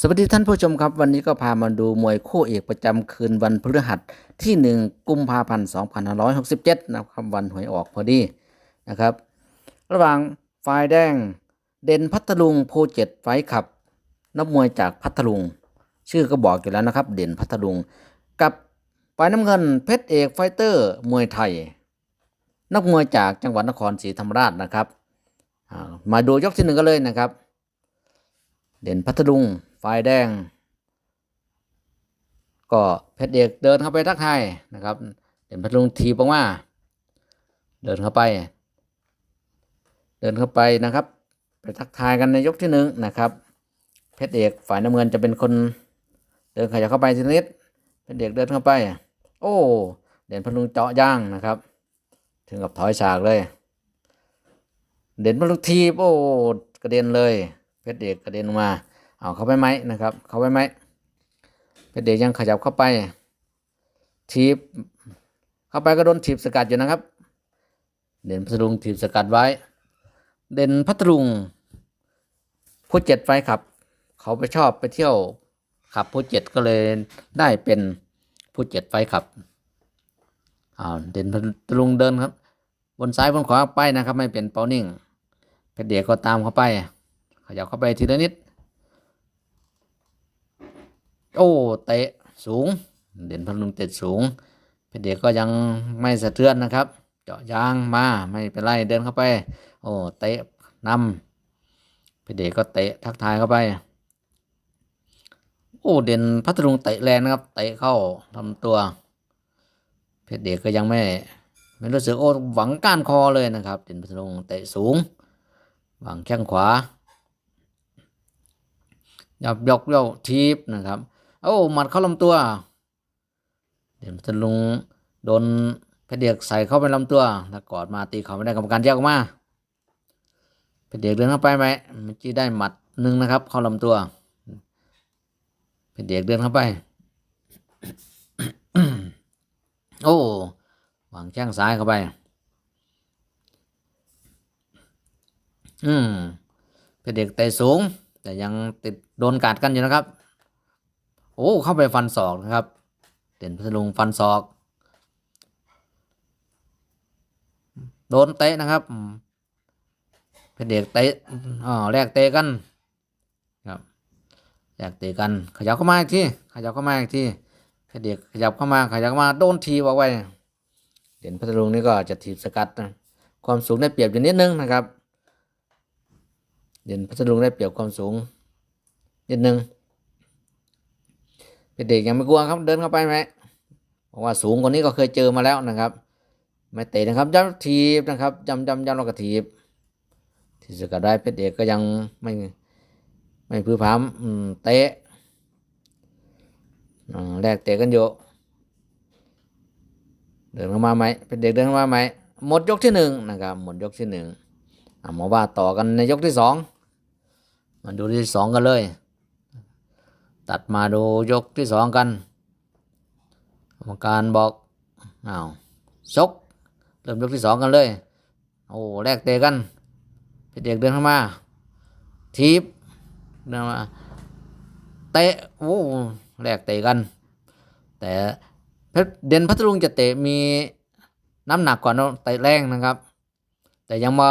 สวัสดีท่านผู้ชมครับ วันนี้ก็พามาดูมวยคู่เอกประจำคืนวันพฤหัสที่ 1 กุมภาพันธ์ 2567 นะครับวันหวยออกพอดีนะครับ ระหว่างฝ่ายแดงเด่นพัทลุงโพเจ็ดไฟขับ นักมวยจากพัทลุง ชื่อก็บอกอยู่แล้วนะครับ เด่นพัทลุง กับฝ่ายน้ำเงินเพชรเอกไฟเตอร์มวยไทย นักมวยจากจังหวัดนครศรีธรรมราชนะครับมาดูยกที่หนึ่งกันเลยนะครับ เด่นพัทลุงฝ่ายแดง ก็เพชรเอกเดินเข้าไปทักทายนะครับ เด่นพัทลุงทีบออกมาเดินเข้าไป เดินเข้าไปนะครับ ไปทักทายกันในยกที่หนึ่งนะครับ เพชรเอกฝ่ายน้ำเงินจะเป็นคน เดินขยับเข้าไปทีนิดเพชรเอกเดินเข้าไป โอ้เด่นพัทลุงเจาะย่างนะครับ ถึงกับถอยฉากเลย เด่นพัทลุงทีบโอ้กระเด็นเลย เพชรเอกกระเด็นมาเอาเข้าไปไหมนะครับ เข้าไปไหมเพชรเอกยังขยับเข้าไปทีบเข้าไปก็โดนถีบสกัดอยู่นะครับ เด่นพัทลุงถีบสกัดไว้ เด่นพัทลุงผู้เจ็ดไฟขับ เขาไปชอบไปเที่ยวขับผู้เจ็ดก็เลยได้เป็นผู้เจ็ดไฟขับอ้าวเด่นพัทลุงเดินครับ บนซ้ายบนขวาไปนะครับ ไม่เป็นเป้านิ่งเพชรเดกก็ตามเข้าไป ยับเข้าไปทีละนิด โอ้เตะสูง เด่นพัทลุงเตะสูง เพชรเดกก็ยังไม่สะเทือนนะครับ เจาะยางมาไม่เป็นไรเดินเข้าไป โอ้เตะนำเพชรเดกก็เตะทักทายเข้าไป โอ้เด่นพัทลุงเตะแรงนะครับเตะเข้าทำตัว เพชรเดกก็ยังไม่ไม่รู้สึกโอ้หวังก้านคอเลยนะครับเด่นพัทลุงเตะสูงหวังแข้งขวา ยับยกยกทีบนะครับ โอ้หมัดเข้าลำตัว เด่นพัทลุงโดนเพชรเดกใส่เข้าไปลำตัวแล้วกอดมาตีเขาไม่ได้กรรมการแยกออกมาเพชรเดกเดินเข้าไปไหมเมื่อกี้ได้หมัดหนึ่งนะครับ เข้าลำตัวเพชรเดกเดินเข้าไป โอ้วางแข้งซ้ายเข้าไป อืมเพชรเดกเตะสูง แต่ยังติดโดนกัดกันอยู่นะครับ โอ้เข้าไปฟันศอกนะครับเด่นพัทลุงฟันศอก โดนเตะนะครับเพชรเด็กเตะอ๋อแลกเตะกันครับแลกเตะกัน ขยับเข้ามาอีกทีขยับเข้ามาอีกทีเพชรเด็กขยับเข้ามาขยับเข้ามาโดนทีบอกไว้เด่นพัทลุงนี่ก็จะถีบสกัดนะความสูงได้เปรียบอยู่นิดนึงนะครับ เด่นพัทลุงได้เปรียบความสูงนิดนึงเป็นเด็กยังไม่กลัวครับเดินเข้าไปไหมบอกว่าสูงกว่านี้ก็เคยเจอมาแล้วนะครับ ไม่เตะนะครับย้ำทีบนะครับย้ำย้ำย้ำแล้วก็ทีบที่สกัดได้เพชรเอกก็ยังไม่ไม่พื้นพามเตะแลกเตะกันอยู่เดินเข้ามาไหมเป็นเด็กเดินเข้ามาไหมหมดยกที่หนึ่งนะครับหมดยกที่หนึ่งอะมาว่าต่อกันในยกที่สอง มาดูที่สองกันเลย ตัดมาดูยกที่สองกันกรรมการบอกอ้าวชกเริ่มยกที่สองกันเลย โอ้แลกเตะกันเพชรเอกเดินเข้ามา ทีบเดินมาเตะโอ้แลกเตะกัน แต่เพชรเด่นพัทลุงจะเตะมีน้ำหนักกว่านะเตะแรงนะครับ แต่ยังมา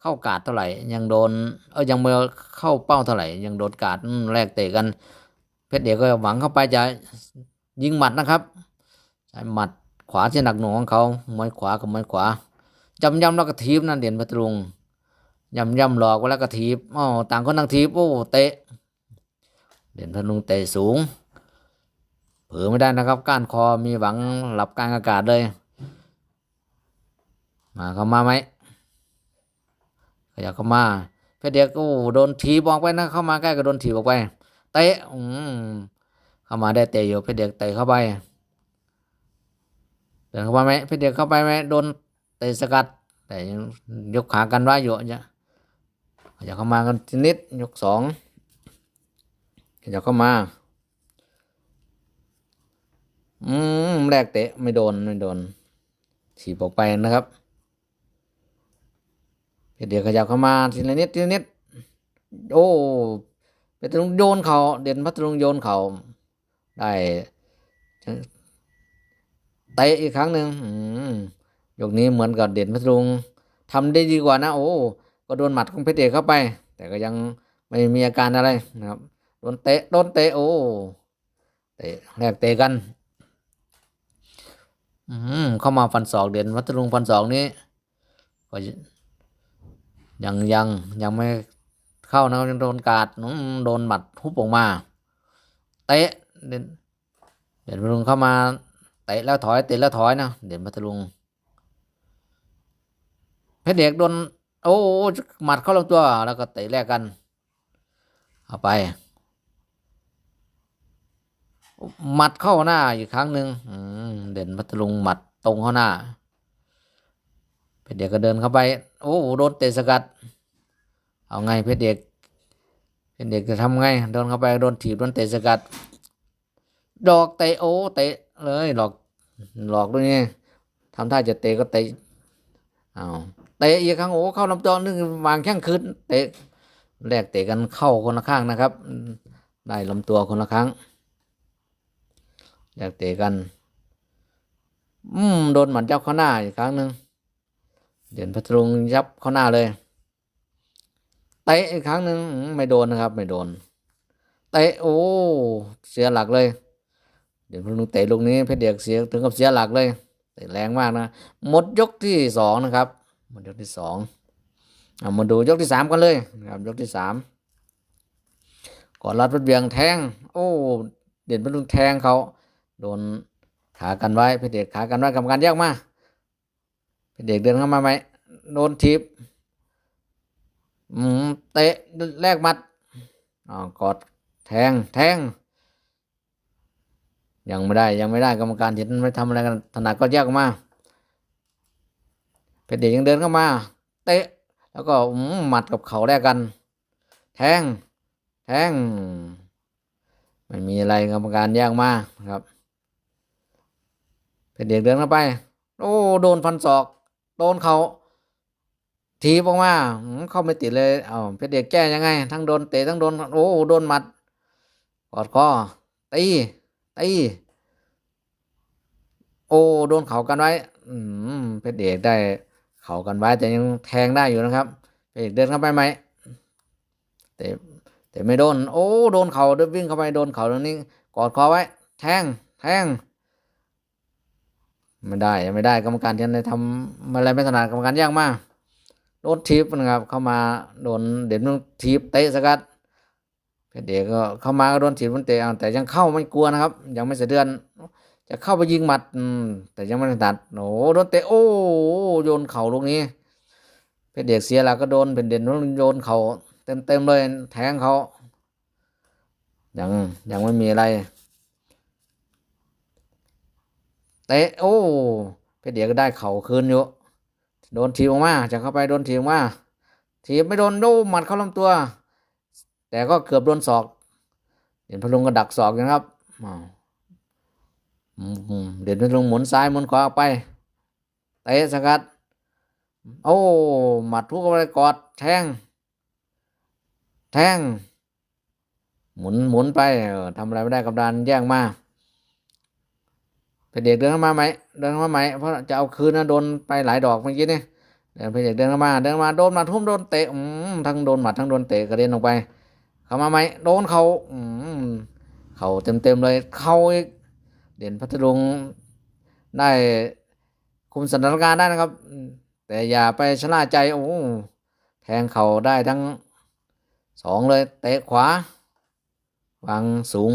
เข้ากาดเท่าไหร่ ยังโดน เออยังมาเข้าเป้าเท่าไหร่ ยังโดนกาดแลกเตะกัน เพชรเอกก็หวังเข้าไปจะยิงหมัดนะครับ ใช้หมัดขวาที่หนักหน่วงของเขามวยขวากับมวยขวาจำยำแล้วก็ทีบนั่นเด่นพัทลุงยำยำหลอกแล้วก็ทีบอ๋อต่างคนต่างทีบโอ้เตะ เด่นพัทลุงเตะสูงเผลอไม่ได้นะครับ ก้านคอมีหวังหลับกลางอากาศเลย มาเข้ามาไหม ยับเข้ามาเพชรเด็กโอ้โดนถีบออกไปนะ เข้ามาใกล้ก็โดนถีบออกไปเตะอืมเข้ามาได้เตะอยู่เพชรเด็กเตะเข้าไปเดินเข้ามาไหมเพชรเด็กเข้าไปไหมโดนเตะสกัด แต่ยังยกขากันไว้อยู่เนี่ยขยับเข้ามากันนิดยกสองขยับเข้ามาอืมแรกเตะไม่โดนไม่โดนถีบออกไปนะครับ เดี๋ยวขยับเข้ามาทีละนิดทีละนิด โอ้เพชรลุงโยนเขาเด่นพัทลุงโยนเขาได้เตะอีกครั้งหนึ่งยกนี้เหมือนกับเด่นพัทลุงทำได้ดีกว่านะ โอ้ก็โดนหมัดของเพชรเอกเข้าไป แต่ก็ยังไม่มีอาการอะไรนะครับโดนเตะโดนเตะโอ้เตะแรกเตะกันอืมเข้ามาฟันศอกเด่นพัทลุงฟันศอกนี้ก็ ยังยังยังไม่เข้านะครับยังโดนกาดโดนหมัดทุบออกมา เตะเด่นเด่นพัทลุงเข้ามาเตะแล้วถอยเตะแล้วถอยนะเด่นพัทลุงเพชรเด็กโดนโอ้หมัดเข้าลำตัวแล้วก็เตะแลกกันเอาไปหมัดเข้าหน้าอีกครั้งหนึ่งเด่นพัทลุงหมัดตรงเข้าหน้าเพชรเด็กก็เดินเข้าไป โอ้โดนเตะสกัด เอาไงเพชรเด็กเพชรเด็กจะทำไงโดนเข้าไปโดนถีบโดนเตะสกัด ดอกเตะโอ้เตะเลยหลอกหลอกด้วยนี่ทำท่าจะเตะก็เตะเอาเตะอีกครั้งโอ้เข้าลำตัวนึงวางแข้งคืนเตะแลกเตะกันเข้าคนละข้างนะครับ ได้ลำตัวคนละครั้งอยากเตะกัน อืมโดนหมัดยับเข้าหน้าอีกครั้งหนึ่ง เด่นพัทลุงยับเข้าหน้าเลยเตะอีกครั้งหนึ่งไม่โดนนะครับ ไม่โดนเตะโอ้เสียหลักเลย เด่นพัทลุงเตะลูกนี้เพชรเด็กเสียถึงกับเสียหลักเลยเตะแรงมากนะหมดยกที่สองนะครับหมดยกที่สองเอามาดูยกที่สามกันเลยนะครับยกที่สามก่อนรัดรถเบียงแทง โอ้เด่นพัทลุงแทงเขาโดนขากันไว้เพชรเด็กขากันไว้กรรมการแยกมา เด็กเดินเข้ามาไหมโดนทีบอืมเตะแลกหมัดอ๋อกอดแทงแทง ยังไม่ได้ยังไม่ได้กรรมการเห็นไม่ทำอะไรกันถนัดก็แยกออกมาเพชรเด็กยังเดินเข้ามา เตะ แล้วก็หมัดกับเขาแลกกัน แทง แทงไม่มีอะไรกรรมการแยกมาครับเป็นเด็กเดินเข้าไป โอ้โดนฟันศอก โดนเขาทีบออกมาเข้าไม่ติดเลย เอาเพชรเด็กแก้ยังไง ทั้งโดนเตะทั้งโดนโอ้โดนหมัดกอดคอตีตีโอ้โดนเขากันไว้ อืมเพชรเด็กได้เขากันไว้ แต่ยังแทงได้อยู่นะครับเพชรเด็กเดินเข้าไปไหมเตะแต่ไม่โดน โอ้โดนเขาเดินวิ่งเข้าไปโดนเขาตรงนี้กอดคอไว้ แทงแทง ไม่ได้ไม่ได้กรรมการที่ได้ทำอะไรไม่ถนัดกรรมการยากมากโดนทีบนะครับ เข้ามาโดนเด่นทีบเตะสกัดเพชรเด็กก็เข้ามาก็โดนทีบมันเตะเอาแต่ยังเข้าไม่กลัวนะครับ ยังไม่สะเดือน จะเข้าไปยิงหมัดแต่ยังไม่ถนัดโอ้โดนเตะโอ้โยนเข่าลูกนี้เพชรเด็กเสียหลักก็โดนเป็นเด่นโยนเข่าเต็มเต็มๆเลยแทงเขายังยังไม่มีอะไร เตะโอ้เพชรเดียก็ได้เข่าคืนอยู่โดนทีบออกมาจะเข้าไปโดนทีบออกมาทีบไม่โดนโดนหมัดเข้าลำตัว แต่ก็เกือบโดนศอก เด่นพลุงก็ดักศอกนะครับเด่นพลุงหมุนซ้ายหมุนขวาไปเตะสกัด โอ้หมัดทุกเข้าไปกอดแทง แทง หมุนหมุนไปทำอะไรไม่ได้กับดานแย่งมา เป็นเด็กเดินเข้ามาไหมเดินเข้ามาไหมเพราะจะเอาคืนนะโดนไปหลายดอกเมื่อกี้นี่เดินเป็นเด็กเดินเข้ามาเดินมาโดนหมาทุ่มโดนเตะอืมทั้งโดนหมัดทั้งโดนเตะกระเด็นออกไป เข้ามาไหมโดนเขาอืมเขาเต็มเต็มเลยเข้าอีกเด่นพัทลุงได้คุมสถานการณ์ได้นะครับ แต่อย่าไปชะล่าใจโอ้แทงเขาได้ทั้งสองเลยเตะขวาวางสูง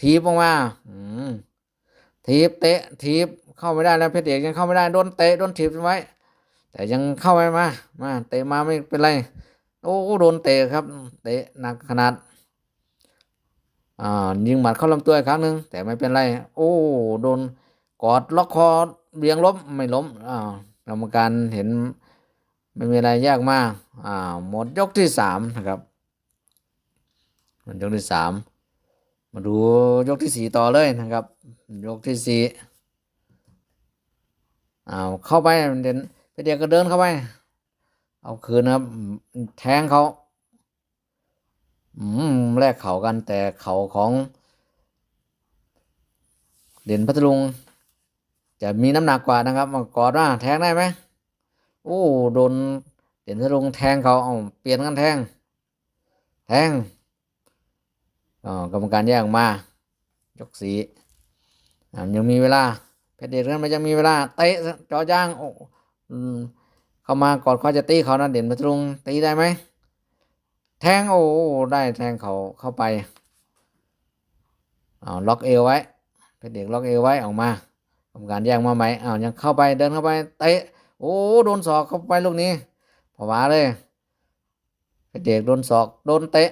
ทีบออกมาอืม ทีบเตะทีบเข้าไม่ได้แล้วเพชรเอกยังเข้าไม่ได้โดนเตะโดนถีบไว้ แต่ยังเข้าไม่มามาเตะมาไม่เป็นไรโอ้โดนเตะครับ เตะหนักขนาดอ่ายิงหมัดเข้าลำตัวอีกครั้งหนึ่งแต่ไม่เป็นไร โอ้โดนกอดล็อกคอเบียงล้มไม่ล้มอ่ากรรมการเห็นไม่มีอะไรยากมากอ่าหมดยกที่สามนะครับหมดยกที่สาม มาดูยกที่สี่ต่อเลยนะครับ ยกที่สี่อ้าวเข้าไปเด่นไปเดียก็เดินเข้าไป เอาคืนนะครับ แทงเขาอืมแลกเข่ากันแต่เข่าของ เด่นพัทลุง จะมีน้ำหนักกว่านะครับมากอดว่าแทงได้ไหมโอ้โดนเด่นพัทลุงแทงเขาเอาเปลี่ยนกันแทง แทง กรรมการแยกออกมา ยกสียังมีเวลา เพชรเดชนั้นมันยังมีเวลาเตะจอย่างโอ้เข้ามากอดเขาจะตีเขานะเด่นพัทลุงตีได้ไหมแทงโอ้ได้แทงเขาเข้าไปเอาล็อกเอวไว้เพชรเดชล็อกเอวไว้ออกมากรรมการแยกมาไหมเอายังเข้าไปเดินเข้าไปเตะโอ้โดนศอกเข้าไปลูกนี้ผวาเลย เพชรเดชโดนศอกโดนเตะ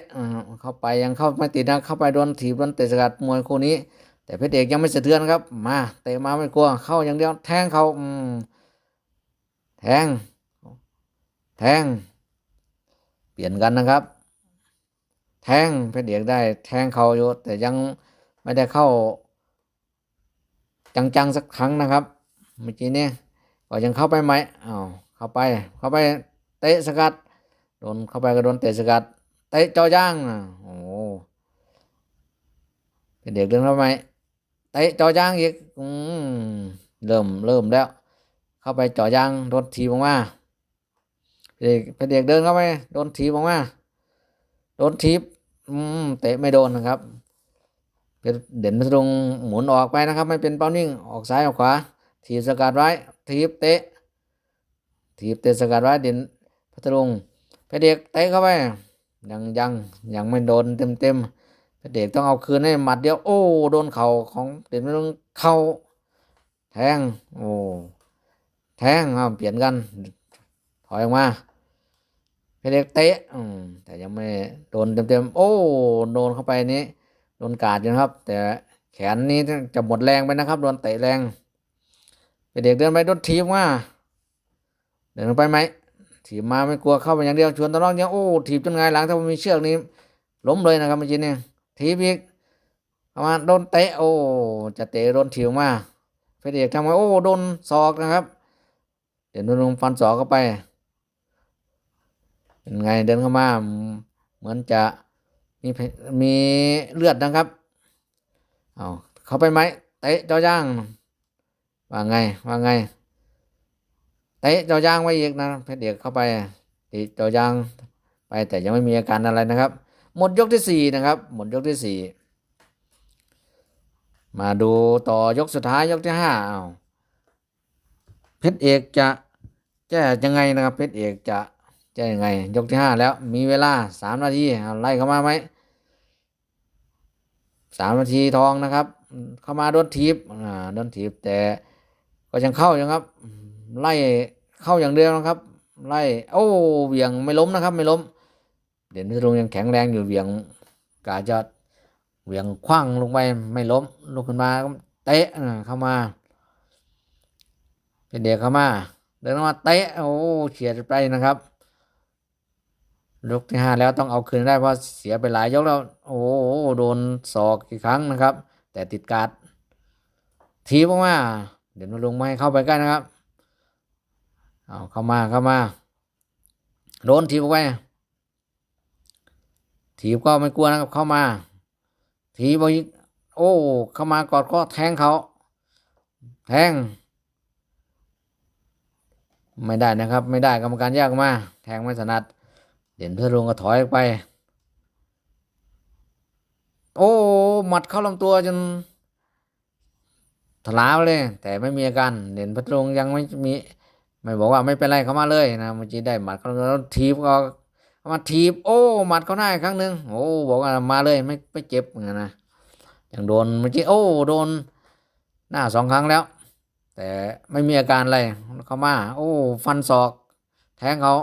เข้าไปยังเข้าไม่ติดนะเข้าไปโดนถีบโดนเตะสกัดมวยคู่นี้ แต่เพชรเอกยังไม่สะเทือนครับ มาเตะมาไม่กลัวเข้าอย่างเดียวแทงเขาอืมแทง แทง เปลี่ยนกันนะครับ แทงเพชรเอกได้ แทงเขาอยู่แต่ยังไม่ได้เข้า จังๆสักครั้งนะครับเมื่อกี้เนี่ยก็ยังเข้าไปไหมอ้าวเข้าไป เข้าไปเตะสกัด ดนเข้าไปก็โดนเตะสกัดเตะจอย่างอะโอ้เป็นเด็กเดินเข้าไปเตะจ่อย่างอีกอืมเริ่มเริ่มแล้ว เข้าไปจ่อย่างโดนทีบออกมาเด็กเป็นเด็กเดินเข้าไปโดนทีบออกมาโดนทีบอืมเตะไม่โดนนะครับเป็นเด่นพัทลุงหมุนออกไปนะครับ ไม่เป็นเป้านิ่งออกซ้ายออกขวาทีบสกัดไว้ทีบเตะทีบเตะสกัดไว้เด่นพัทลุง เป็นเด็กเตะเข้าไปยังยังยังไม่โดนเต็มเต็มๆเด็กต้องเอาคืนให้หมัดเดียวโอ้โดนเข่าของเด็กไม่ต้องเข้าแทงโอ้แทงอ่าเปลี่ยนกัน ถอยออกมาเพชรเด็กเตะอืมแต่ยังไม่โดนเต็มๆโอ้โดนเข้าไปนี้โดนกาดอยู่นะครับ แต่แขนนี้จะหมดแรงไปนะครับโดนเตะแรงเพชรเด็กเดินไปโดนทีบมาเดินไปไหม ถีบมาไม่กลัวเข้าไปอย่างเดียวชวนตะลองยังโอ้ถีบจนไงหลังถ้ามันมีเชือกนี้ล้มเลยนะครับเมื่อกี้เนี่ยทีบอีกประมาณโดนเตะโอ้จะเตะโดนถีบมาเพชรเอกทำไงโอ้โดนศอกนะครับ เดี๋ยวโดนลงฟันศอกเข้าไปเป็นไงเดินเข้ามาเหมือนจะมีมีเลือดนะครับเอาเข้าไปไหมเตะจอย่างว่าไงว่าไง เตะจอย่างไว้อีกนะเพชรเอกเข้าไปตีจอย่างไปแต่ยังไม่มีอาการอะไรนะครับ หมดยกที่สี่นะครับ หมดยกที่สี่มาดูต่อยกสุดท้ายยกที่ห้าเอาเพชรเอกจะแก้ยังไงนะครับ เพชรเอกจะแก้ยังไง ยกที่ห้าแล้ว มีเวลาสามนาทีไล่เข้ามาไหมสามนาทีทองนะครับ เข้ามาโดนทีบอ่าโดนทีบแต่ก็ยังเข้ายังครับ ไล่ เข้าอย่างเดียวนะครับ ไล่โอ้เวียงไม่ล้มนะครับ ไม่ล้ม เด่นพิรุงยังแข็งแรงอยู่เวียงกาจะเวียงคว้างลงไปไม่ล้มลุกขึ้นมาเตะเข้ามาเป็นเด็กเข้ามาเดินมาเตะโอ้เฉียดไปนะครับยกที่ห้าแล้วต้องเอาคืนได้เพราะเสียไปหลายยกแล้ว โอ้โดนศอกกี่ครั้งนะครับ แต่ติดการ์ดทีบออกมาเด่นมาลงไม่เข้าไปใกล้นะครับ เอาเข้ามาเข้ามาโดนทีบออกไปถีบก็ไม่กลัวนะครับเข้ามา ถีบอีกโอ้เข้ามากอดข้อแทงเขาแทง ไม่ได้นะครับ ไม่ได้กรรมการแยกมา แทงไม่ถนัด เด่นเพื่อลงก็ถอยไป โอ้หมัดเข้าลำตัวจนถลาเลย แต่ไม่มีอาการเด่นพัทลุงยังไม่มี ไม่บอกว่าไม่เป็นไรเข้ามาเลยนะเมื่อวีได้หมัดเขาแล้วทีบก็มาทีบโอ้หมัดเขาหน้าอีกครั้งหนึ่งโอ้บอกว่ามาเลยไม่ไม่เจ็บเหมือนกันนะอย่างโดนเมื่อกี้โอ้โดนหน้าสองครั้งแล้ว แต่ไม่มีอาการอะไรเขามา โอ้ ฟันศอก แทงเขา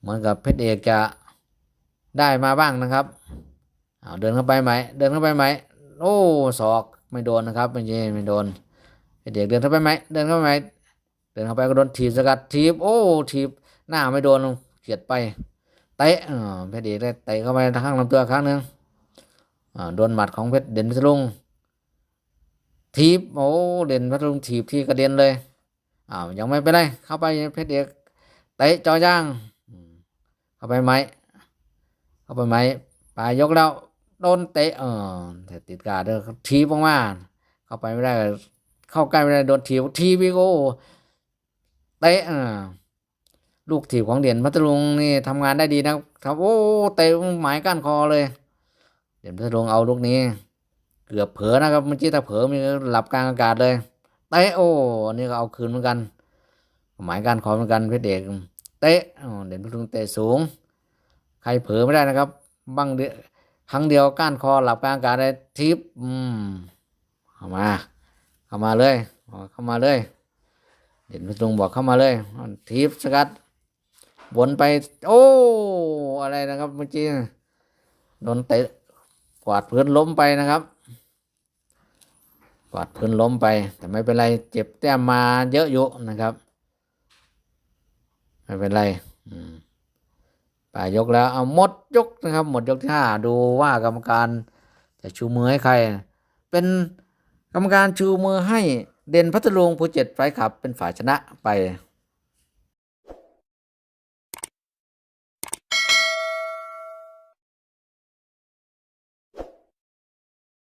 เหมือนกับเพชรเอกจะได้มาบ้างนะครับเอาเดินเข้าไปไหม เดินเข้าไปไหม โอ้ศอกไม่โดนนะครับไม่ใช่ไม่โดน เพชรเอกเดินเข้าไปไหมเดินเข้าไปไหมเดินเข้าไปก็โดนถีบสกัดถีบโอ้ถีบหน้าไม่โดนเฉียดไปเตะเพชรเอกได้เตะเข้าไปทางลำตัวครั้งหนึ่งโดนหมัดของเพชรเด่นพัทลุงทีบโอ้เด่นพัทลุงถีบที่กระเด็นเลยอ้าวยังไม่เป็นไรเข้าไปเพชรเอกเตะจอย่างเข้าไปไหมเข้าไปไหมปลายยกแล้วโดนเตะเออแต่ติดการ์ดเด้อทีบออกมาเข้าไปไม่ได้ เข้าใกล้ไม่ได้โดนทีบทีบีโกเตะลูกถีบของเด่นพัทลุงนี่ทำงานได้ดีนะครับโอ้เตะหมายก้านคอเลย เด่นพัทลุงเอาลูกนี้ เกือบเผลอนะครับเมื่อกี้ถ้าเผลอมีหลับกลางอากาศเลยเตะโอ้อันนี่ก็เอาคืนเหมือนกัน หมายการขอเหมือนกันเพชรเอกเตะเด่นพัทลุงเตะสูง ใครเผลอไม่ได้นะครับบังเดียครั้งเดียวก้านคอหลับกลางอากาศได้ทิปอืมเข้ามา เข้ามาเลยเข้ามาเลย เด่นพัทลุงบอกเข้ามาเลยทิปสกัดวนไป โอ้อะไรนะครับเมื่อกี้โดนเตะกวาดพื้นล้มไปนะครับกวาดพื้นล้มไป แต่ไม่เป็นไรเจ็บแต้มมาเยอะอยู่นะครับ ไม่เป็นไรป่ายกแล้วเอาหมดยกนะครับ หมดยกที่ห้าดูว่ากรรมการจะชูมือให้ใคร เป็น กรรมการชูมือให้เด่นพัทลุงผู้เจ็ดไฟขับเป็นฝ่ายชนะไป